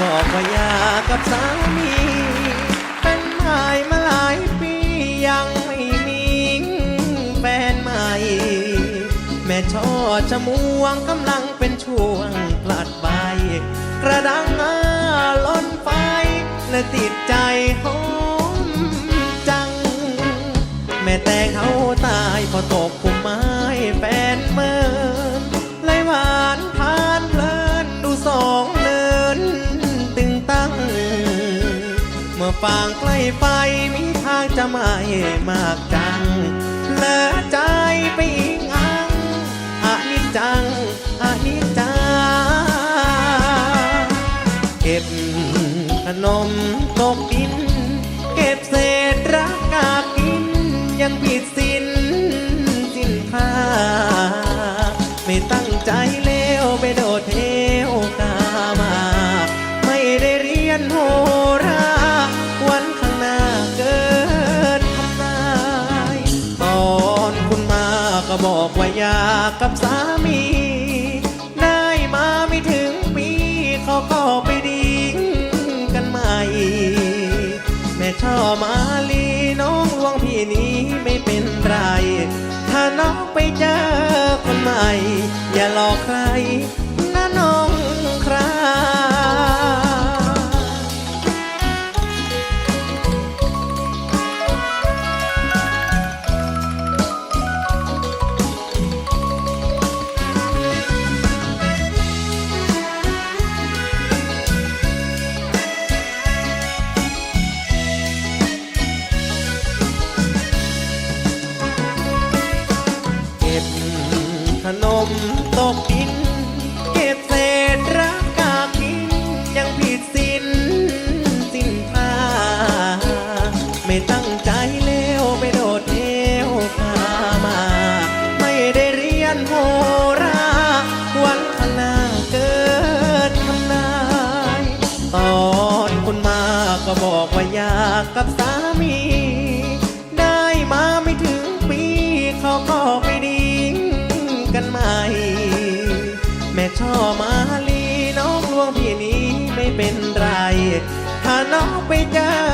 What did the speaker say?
บอกว่าอยากกับสามี เป็นหมายมาหลายปียังไม่มีแฟนใหม่ แม่ช่อชะมวงกำลังเป็นช่วงกลัดใบ กระดังอาล้นไฟและติดใจหอมจัง แม่แต่เขาตายพอตกคุมไม้แฟนเมิน ฟางใกล้ไฟมีทางจะไม่มากจังเหลือใจไปอีกอังอานิจจังอานิจจาเก็บขนมตกดิน เก็บเศษรักกากิน ยังผิดสินสินค่าไม่ตั้งใจเลวไปโดดเท ก็บอกว่าอยากกับสามี ได้มาไม่ถึงปีเขาก็ไปดิ้งกันใหม่ แม่ชอบมาลีน้องลวงพี่นี้ไม่เป็นไร ถ้าน้องไปเจอคนใหม่ อย่าหลอกใคร นมตกดินเก็บเศษรักกากิน ยังผิดสินสินค่าไม่ตั้งใจเลวไปโดดเทวพามา ไม่ได้เรียนโหราวันข้างหน้าเกิดทำนาย ตอนคุณมาก็บอกว่าอยากกับสา ช่อมาลีน้องลวงพี่นี้ไม่เป็นไร ถ้าน้องไปเจอ